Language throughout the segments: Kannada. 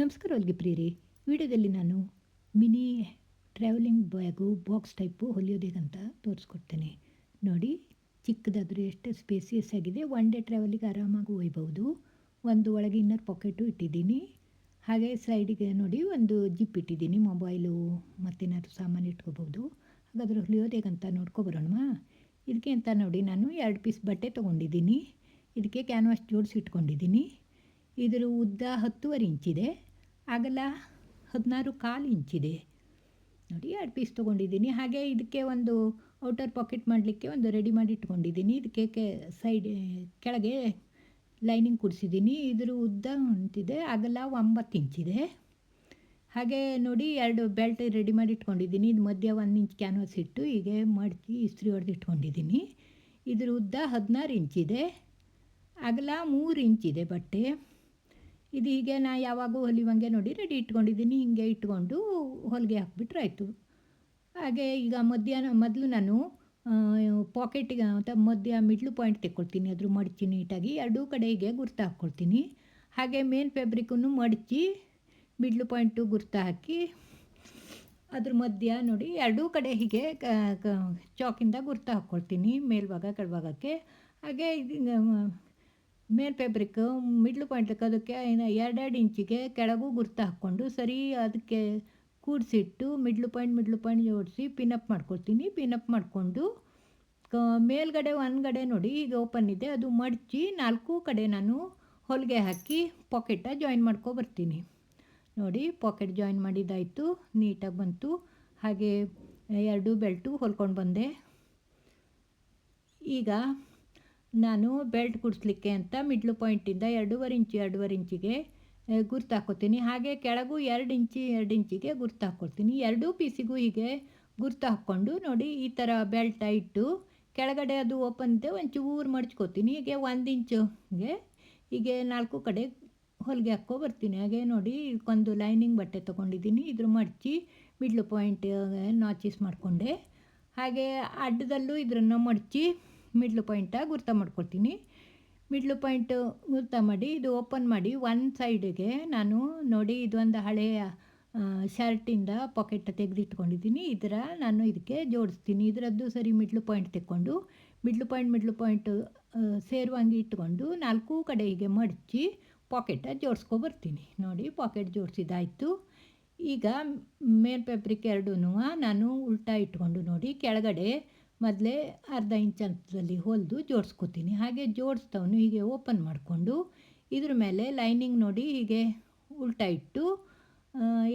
ನಮಸ್ಕಾರ ಹೊಲಿಗೆ ಪ್ರಿಯರಿ. ವಿಡಿಯೋದಲ್ಲಿ ನಾನು mini traveling bag, box type ಹೊಲಿಯೋದೇಗಂತ ತೋರಿಸ್ಕೊಡ್ತೇನೆ. ನೋಡಿ, ಚಿಕ್ಕದಾದರೂ ಎಷ್ಟು ಸ್ಪೇಸಿಯಸ್ ಆಗಿದೆ, ಒನ್ ಡೇ ಟ್ರಾವೆಲಿಗೆ ಆರಾಮಾಗಿ ಒಯ್ಬೋದು ಒಂದು ಒಳಗೆ ಇನ್ನರ್ ಪಾಕೆಟು ಇಟ್ಟಿದ್ದೀನಿ. ಹಾಗೆ ಸೈಡಿಗೆ ನೋಡಿ, ಒಂದು ಜಿಪ್ ಇಟ್ಟಿದ್ದೀನಿ, ಮೊಬೈಲು ಮತ್ತೇನಾದ್ರು ಸಾಮಾನು ಇಟ್ಕೋಬೋದು ಹಾಗಾದ್ರೆ ಹೊಲಿಯೋದೇಗಂತ ನೋಡ್ಕೊಬರೋಣ ಇದಕ್ಕೆ ಅಂತ ನೋಡಿ, ನಾನು ಎರಡು ಪೀಸ್ ಬಟ್ಟೆ ತೊಗೊಂಡಿದ್ದೀನಿ. ಇದಕ್ಕೆ ಕ್ಯಾನ್ವಾಸ್ ಜೋಡಿಸಿ ಇಟ್ಕೊಂಡಿದ್ದೀನಿ. ಇದರ ಉದ್ದ ಹತ್ತುವರೆ ಇಂಚಿದೆ. ಅಗಲ ಹದಿನಾರು ಕಾಲು ಇಂಚಿದೆ ನೋಡಿ, ಎರಡು ಪೀಸ್ ತೊಗೊಂಡಿದ್ದೀನಿ. ಹಾಗೆ ಇದಕ್ಕೆ ಒಂದು ಔಟರ್ ಪಾಕೆಟ್ ಮಾಡಲಿಕ್ಕೆ ಒಂದು ರೆಡಿ ಮಾಡಿ ಇಟ್ಕೊಂಡಿದ್ದೀನಿ. ಇದಕ್ಕೆ ಕೆ ಸೈಡ್ ಕೆಳಗೆ ಲೈನಿಂಗ್ ಕೊಡಿಸಿದ್ದೀನಿ ಇದ್ರ ಉದ್ದ ಅಂತಿದೆ. ಅಗಲ ಒಂಬತ್ತು ಇಂಚಿದೆ ಹಾಗೆ ನೋಡಿ, ಎರಡು ಬೆಲ್ಟ್ ರೆಡಿ ಮಾಡಿ ಇಟ್ಕೊಂಡಿದ್ದೀನಿ. ಇದು ಮಧ್ಯ ಒಂದು ಇಂಚ್ ಕ್ಯಾನ್ವಾಸ್ ಇಟ್ಟು ಹೀಗೆ ಮಡಚಿ ಇಸ್ತ್ರಿ ಹೊಡೆದು ಇಟ್ಕೊಂಡಿದ್ದೀನಿ. ಇದ್ರ ಉದ್ದ ಹದಿನಾರು ಇಂಚಿದೆ ಅಗಲ ಮೂರು ಇಂಚಿದೆ ಬಟ್ಟೆ. ಇದು ಹೀಗೆ ನಾ ಯಾವಾಗೂ ಹೊಲಿವಂಗೆ ನೋಡಿ ರೆಡಿ ಇಟ್ಕೊಂಡಿದ್ದೀನಿ, ಹಿಂಗೆ ಇಟ್ಕೊಂಡು ಹೊಲಿಗೆ ಹಾಕ್ಬಿಟ್ರೆ ಆಯಿತು. ಹಾಗೆ ಈಗ ಮಧ್ಯಾಹ್ನ ಮೊದಲು ನಾನು ಪಾಕೆಟಿಗೆ ಅಂತ ಮಧ್ಯ ಮಿಡ್ಲ್ ಪಾಯಿಂಟ್ ತೆಕ್ಕೊಳ್ತೀನಿ. ಅದ್ರ ಮಡಚಿ ನೀಟಾಗಿ ಎರಡೂ ಕಡೆಗೆ ಗುರ್ತು ಹಾಕ್ಕೊಳ್ತೀನಿ. ಹಾಗೆ ಮೇನ್ ಫ್ಯಾಬ್ರಿಕನ್ನು ಮಡಚಿ ಮಿಡ್ಲ್ ಪಾಯಿಂಟು ಗುರ್ತು ಹಾಕಿ, ಅದ್ರ ಮಧ್ಯ ನೋಡಿ ಎರಡೂ ಕಡೆ ಹೀಗೆ ಚಾಕಿಂದ ಗುರ್ತು ಹಾಕ್ಕೊಳ್ತೀನಿ, ಮೇಲ್ಭಾಗ, ಕೆಳಭಾಗಕ್ಕೆ. ಹಾಗೆ ಇದು ಮೇಲ್ ಫ್ಯಾಬ್ರಿಕ್ ಮಿಡ್ಲ್ ಪಾಯಿಂಟ್ ಅದಕ್ಕೆ ಎರಡೆರಡು ಇಂಚಿಗೆ ಕೆಳಗೂ ಗುರ್ತು ಹಾಕ್ಕೊಂಡು ಸರಿ ಅದಕ್ಕೆ ಕೂಡಿಸಿಟ್ಟು ಮಿಡ್ಲ್ ಪಾಯಿಂಟ್ ಮಿಡ್ಲ್ ಪಾಯಿಂಟ್ ಜೋಡಿಸಿ ಪಿನಪ್ ಮಾಡ್ಕೊಳ್ತೀನಿ. ಪಿನಪ್ ಮಾಡಿಕೊಂಡು ಮೇಲ್ಗಡೆ ಒಂದ್ಗಡೆ ನೋಡಿ ಈಗ ಓಪನ್ ಇದೆ. ಅದು ಮಡಚಿ ನಾಲ್ಕು ಕಡೆ ನಾನು ಹೊಲಿಗೆ ಹಾಕಿ ಪಾಕೆಟ ಜಾಯಿನ್ ಮಾಡ್ಕೊಬರ್ತೀನಿ ನೋಡಿ ಪಾಕೆಟ್ ಜಾಯಿನ್ ಮಾಡಿದ್ದಾಯಿತು, ನೀಟಾಗಿ ಬಂತು. ಹಾಗೆ ಎರಡು ಬೆಲ್ಟು ಹೊಲ್ಕೊಂಡು ಬಂದೆ. ಈಗ ನಾನು ಬೆಲ್ಟ್ ಕುಡಿಸ್ಲಿಕ್ಕೆ ಅಂತ ಮಿಡ್ಲ್ ಪಾಯಿಂಟಿಂದ ಎರಡೂವರೆ ಇಂಚು, ಎರಡೂವರೆ ಇಂಚಿಗೆ ಗುರ್ತು ಹಾಕ್ಕೊತೀನಿ. ಹಾಗೆ ಕೆಳಗೂ ಎರಡು ಇಂಚು, ಎರಡು ಇಂಚಿಗೆ ಗುರ್ತು ಹಾಕ್ಕೊಳ್ತೀನಿ. ಎರಡೂ ಪೀಸಿಗೂ ಹೀಗೆ ಗುರ್ತು ಹಾಕ್ಕೊಂಡು ನೋಡಿ ಈ ಥರ ಬೆಲ್ಟ ಇಟ್ಟು ಕೆಳಗಡೆ ಅದು ಓಪನ್ ಇದೆ, ಒಂಚೂರು ಮಡಚ್ಕೋತೀನಿ. ಹೀಗೆ ಒಂದು ಇಂಚುಗೆ ಹೀಗೆ ನಾಲ್ಕು ಕಡೆ ಹೊಲಿಗೆ ಹಾಕ್ಕೋ ಬರ್ತೀನಿ. ಹಾಗೆ ನೋಡಿ ಒಂದು ಲೈನಿಂಗ್ ಬಟ್ಟೆ ತೊಗೊಂಡಿದ್ದೀನಿ. ಇದ್ರ ಮಡಚಿ ಮಿಡ್ಲ್ ಪಾಯಿಂಟ್ ನಾಚಿಸ್ ಮಾಡಿಕೊಂಡೆ. ಹಾಗೆ ಅಡ್ಡದಲ್ಲೂ ಇದನ್ನು ಮಡಚಿ ಮಿಡ್ಲು ಪಾಯಿಂಟಾಗಿ ಗುರ್ತ ಮಾಡ್ಕೊಳ್ತೀನಿ. ಮಿಡ್ಲ್ ಪಾಯಿಂಟು ಗುರ್ತ ಮಾಡಿ, ಇದು ಓಪನ್ ಮಾಡಿ ಒನ್ ಸೈಡಿಗೆ ನಾನು ನೋಡಿ ಇದೊಂದು ಹಳೆಯ ಶರ್ಟಿಂದ ಪಾಕೆಟ್ ತೆಗೆದಿಟ್ಕೊಂಡಿದ್ದೀನಿ. ಇದರ ನಾನು ಇದಕ್ಕೆ ಜೋಡಿಸ್ತೀನಿ. ಇದರದ್ದು ಸರಿ ಮಿಡ್ಲ್ ಪಾಯಿಂಟ್ ತೆಕ್ಕೊಂಡು ಮಿಡ್ಲ್ ಪಾಯಿಂಟ್ ಮಿಡ್ಲ್ ಪಾಯಿಂಟು ಸೇರುವಂಗೆ ಇಟ್ಕೊಂಡು ನಾಲ್ಕು ಕಡೆ ಹೀಗೆ ಮಡಚಿ ಪಾಕೆಟ ಜೋಡಿಸ್ಕೊಬರ್ತೀನಿ ನೋಡಿ ಪಾಕೆಟ್ ಜೋಡಿಸಿದಾಯಿತು. ಈಗ ಮೇಲ್ ಪೇಪ್ರಿಕ್ ಎರಡೂ ನಾನು ಉಲ್ಟಾ ಇಟ್ಕೊಂಡು ನೋಡಿ, ಕೆಳಗಡೆ ಮೊದಲೇ ಅರ್ಧ ಇಂಚ್ ಅಂತದಲ್ಲಿ ಹೊಲಿದು ಜೋಡಿಸ್ಕೊತೀನಿ. ಹಾಗೆ ಜೋಡಿಸ್ತವನು ಹೀಗೆ ಓಪನ್ ಮಾಡಿಕೊಂಡು ಇದ್ರ ಮೇಲೆ ಲೈನಿಂಗ್ ನೋಡಿ ಹೀಗೆ ಉಲ್ಟಾ ಇಟ್ಟು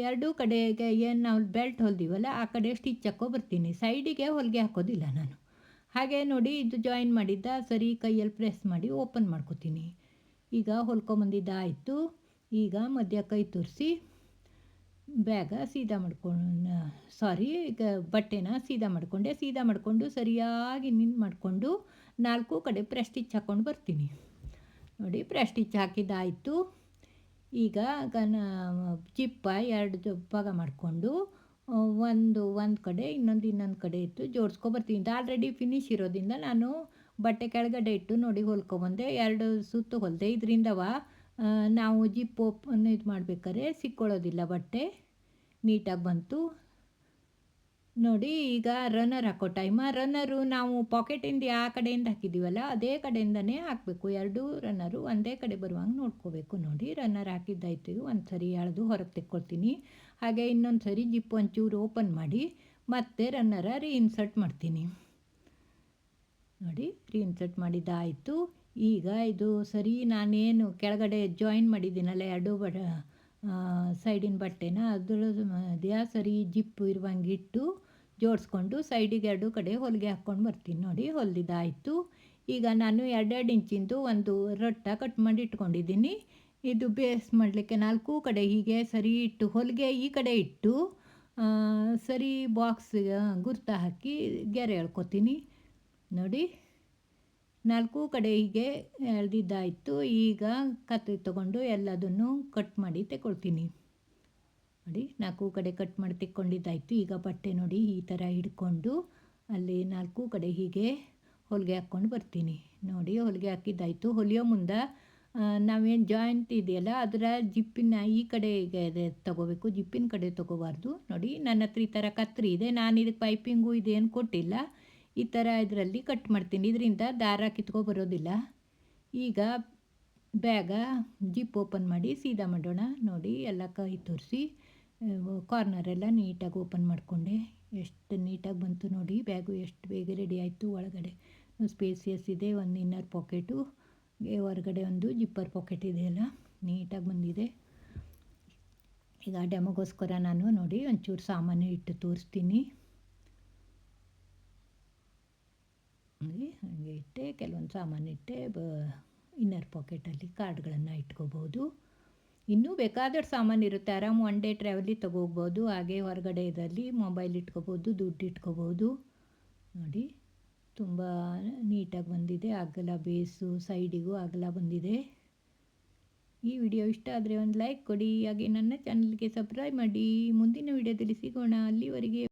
ಎರಡೂ ಕಡೆಗೆ ಏನು ನಾವು ಬೆಲ್ಟ್ ಹೊಲ್ದೀವಲ್ಲ ಆ ಕಡೆ ಸ್ಟಿಚ್ ಹಾಕೋ ಬರ್ತೀನಿ. ಸೈಡಿಗೆ ಹೊಲಿಗೆ ಹಾಕೋದಿಲ್ಲ ನಾನು. ಹಾಗೆ ನೋಡಿ ಇದು ಜಾಯಿನ್ ಮಾಡಿದ್ದ, ಸರಿ ಕೈಯಲ್ಲಿ ಪ್ರೆಸ್ ಮಾಡಿ ಓಪನ್ ಮಾಡ್ಕೋತೀನಿ. ಈಗ ಹೊಲ್ಕೊಂಬಂದಿದ್ದ ಆಯಿತು ಈಗ ಮಧ್ಯ ಕೈ ತುರಿಸಿ ಬ್ಯಾಗ ಸೀದಾ ಮಾಡ್ಕೊಂಡು ಸಾರಿ ಈಗ ಬಟ್ಟೆನ ಸೀದಾ ಮಾಡಿಕೊಂಡೆ, ಸೀದಾ ಮಾಡಿಕೊಂಡು ಸರಿಯಾಗಿ ನಿಂತು ಮಾಡಿಕೊಂಡು ನಾಲ್ಕು ಕಡೆ ಪ್ರೆಸ್ಟಿಚ್ ಹಾಕ್ಕೊಂಡು ಬರ್ತೀನಿ. ನೋಡಿ ಪ್ರೆಸ್ಟಿಚ್ ಹಾಕಿದ್ದಾಯಿತು. ಈಗ ಗನ ಚಿಪ್ಪ ಎರಡು ಭಾಗ ಮಾಡಿಕೊಂಡು ಒಂದು ಒಂದು ಕಡೆ, ಇನ್ನೊಂದು ಇನ್ನೊಂದು ಕಡೆ ಇಟ್ಟು ಜೋಡಿಸ್ಕೊಬರ್ತೀನಿ ಆಲ್ರೆಡಿ ಫಿನಿಶ್ ಇರೋದ್ರಿಂದ ನಾನು ಬಟ್ಟೆ ಕೆಳಗಡೆ ಇಟ್ಟು ನೋಡಿ ಹೊಲ್ಕೊಬಂದೆ, ಎರಡು ಸುತ್ತು ಹೊಲಿದೆ ಇದರಿಂದವ ನಾವು ಜಿಪ್ ಓಪನ್ ಇದು ಮಾಡ್ಬೇಕಾದ್ರೆ ಸಿಕ್ಕೊಳ್ಳೋದಿಲ್ಲ ಬಟ್ಟೆ. ನೀಟಾಗಿ ಬಂತು. ನೋಡಿ, ಈಗ ರನ್ನರ್ ಹಾಕೋ ಟೈಮ ರನ್ನರು ನಾವು ಪಾಕೆಟಿಂದ ಆ ಕಡೆಯಿಂದ ಹಾಕಿದ್ದೀವಲ್ಲ ಅದೇ ಕಡೆಯಿಂದನೇ ಹಾಕಬೇಕು. ಎರಡೂ ರನ್ನರು ಒಂದೇ ಕಡೆ ಬರುವಂಗೆ ನೋಡ್ಕೋಬೇಕು. ನೋಡಿ ರನ್ನರ್ ಹಾಕಿದ್ದಾಯ್ತು. ಒಂದು ಸರಿ ಎಳೆದು ಹೊರಗೆ ತೆಕ್ಕೊಳ್ತೀನಿ. ಹಾಗೆ ಇನ್ನೊಂದು ಸರಿ ಜಿಪ್ ಒಂಚೂರು ಓಪನ್ ಮಾಡಿ, ಮತ್ತೆ ರನ್ನರ ರೀಇನ್ಸರ್ಟ್ ಮಾಡ್ತೀನಿ. ನೋಡಿ ರೀಇನ್ಸರ್ಟ್ ಮಾಡಿದ್ದಾಯಿತು. ಈಗ ಇದು ಸರಿ, ನಾನೇನು ಕೆಳಗಡೆ ಜಾಯಿನ್ ಮಾಡಿದ್ದೀನಲ್ಲ ಎರಡು ಬಡ ಸೈಡಿನ ಬಟ್ಟೆನ ಅದ್ರ ಮಧ್ಯ ಸರಿ ಜಿಪ್ಪು ಇರುವಂಗೆ ಇಟ್ಟು ಜೋಡಿಸ್ಕೊಂಡು ಸೈಡಿಗೆ ಎರಡು ಕಡೆ ಹೊಲಿಗೆ ಹಾಕ್ಕೊಂಡು ಬರ್ತೀನಿ. ನೋಡಿ ಹೊಲಿದಾಯಿತು ಈಗ ನಾನು ಎರಡೆರಡು ಇಂಚಿಂದು ಒಂದು ರೊಟ್ಟ ಕಟ್ ಮಾಡಿ ಇಟ್ಕೊಂಡಿದ್ದೀನಿ. ಇದು ಬೇಸ್ ಮಾಡಲಿಕ್ಕೆ ನಾಲ್ಕು ಕಡೆ ಹೀಗೆ ಸರಿ ಇಟ್ಟು, ಹೊಲಿಗೆ ಈ ಕಡೆ ಇಟ್ಟು ಸರಿ ಬಾಕ್ಸ್ ಗುರ್ತ ಹಾಕಿ ಗೆರೆ ಎಳ್ಕೊತೀನಿ. ನೋಡಿ. ನಾಲ್ಕು ಕಡೆ ಹೀಗೆ ಎಳೆದಿದ್ದಾಯಿತು. ಈಗ ಕತ್ರಿ ತಗೊಂಡು ಎಲ್ಲದನ್ನು ಕಟ್ ಮಾಡಿ ತೆಕೊಳ್ತೀನಿ. ನೋಡಿ, ನಾಲ್ಕು ಕಡೆ ಕಟ್ ಮಾಡಿ ತೆಕ್ಕೊಂಡಿದ್ದಾಯಿತು. ಈಗ ಬಟ್ಟೆ ನೋಡಿ, ಈ ಥರ ಹಿಡ್ಕೊಂಡು ಅಲ್ಲಿ ನಾಲ್ಕು ಕಡೆ ಹೀಗೆ ಹೊಲಿಗೆ ಹಾಕ್ಕೊಂಡು ಬರ್ತೀನಿ. ನೋಡಿ, ಹೊಲಿಗೆ ಹಾಕಿದ್ದಾಯಿತು. ಹೊಲಿಯೋ ಮುಂದೆ ನಾವೇನು ಜಾಯಿಂಟ್ ಇದೆಯಲ್ಲ, ಅದರ ಜಿಪ್ಪಿನ ಈ ಕಡೆಗೆ ತಗೋಬೇಕು. ಜಿಪ್ಪಿನ ಕಡೆ ತಗೋಬಾರ್ದು. ನೋಡಿ, ನನ್ನ ಹತ್ರ ಈ ಥರ ಕತ್ರಿ ಇದೆ. ನಾನು ಇದಕ್ಕೆ ಪೈಪಿಂಗು ಇದೇನು ಕೊಟ್ಟಿಲ್ಲ. ಈ ಥರ ಇದರಲ್ಲಿ ಕಟ್ ಮಾಡ್ತೀನಿ. ಇದರಿಂದ ದಾರ ಕಿತ್ಕೊ ಬರೋದಿಲ್ಲ. ಈಗ ಬ್ಯಾಗ ಜಿಪ್ ಓಪನ್ ಮಾಡಿ ಸೀದಾ ಮಾಡೋಣ. ನೋಡಿ ಎಲ್ಲ ಕೈ ತೋರಿಸಿ ಕಾರ್ನರೆಲ್ಲ ನೀಟಾಗಿ ಓಪನ್ ಮಾಡಿಕೊಂಡೆ. ಎಷ್ಟು ನೀಟಾಗಿ ಬಂತು ನೋಡಿ. ಬ್ಯಾಗು ಎಷ್ಟು ಬೇಗ ರೆಡಿ ಆಯಿತು. ಒಳಗಡೆ ಸ್ಪೇಸಿಯಸ್ ಇದೆ. ಒಂದು ಇನ್ನರ್ ಪಾಕೆಟು ಹೊರಗಡೆ ಒಂದು ಜಿಪ್ಪರ್ ಪಾಕೆಟ್ ಇದೆಯಲ್ಲ ನೀಟಾಗಿ ಬಂದಿದೆ. ಈಗ ಡೆಮೋಗೋಸ್ಕರ ನಾನು ನೋಡಿ ಒಂಚೂರು ಸಾಮಾನು ಇಟ್ಟು ತೋರಿಸ್ತೀನಿ ನೋಡಿ ಹಾಗೆ ಇಟ್ಟೆ, ಕೆಲವೊಂದು ಸಾಮಾನು ಇಟ್ಟೆ, ಬ ಇನ್ನರ್ ಪಾಕೆಟಲ್ಲಿ ಕಾರ್ಡ್ಗಳನ್ನು ಇಟ್ಕೋಬೋದು. ಇನ್ನೂ ಬೇಕಾದಷ್ಟು ಸಾಮಾನು ಇರುತ್ತೆ. ಆರಾಮ್ ಒನ್ ಡೇ ಟ್ರಾವೆಲಿ ತಗೋಗ್ಬೋದು. ಹಾಗೆ ಹೊರಗಡೆ ಇದರಲ್ಲಿ ಮೊಬೈಲ್ ಇಟ್ಕೋಬೋದು, ದುಡ್ಡು ಇಟ್ಕೋಬೋದು. ನೋಡಿ, ತುಂಬ ನೀಟಾಗಿ ಬಂದಿದೆ. ಅಗಲ ಬೇಸು ಸೈಡಿಗೂ ಅಗಲ ಬಂದಿದೆ. ಈ ವಿಡಿಯೋ ಇಷ್ಟ ಆದರೆ ಒಂದು ಲೈಕ್ ಕೊಡಿ. ಹಾಗೆ ನನ್ನ ಚಾನಲ್ಗೆ ಸಬ್ಸ್ಕ್ರೈಬ್ ಮಾಡಿ. ಮುಂದಿನ ವಿಡಿಯೋದಲ್ಲಿ ಸಿಗೋಣ. ಅಲ್ಲಿವರೆಗೆ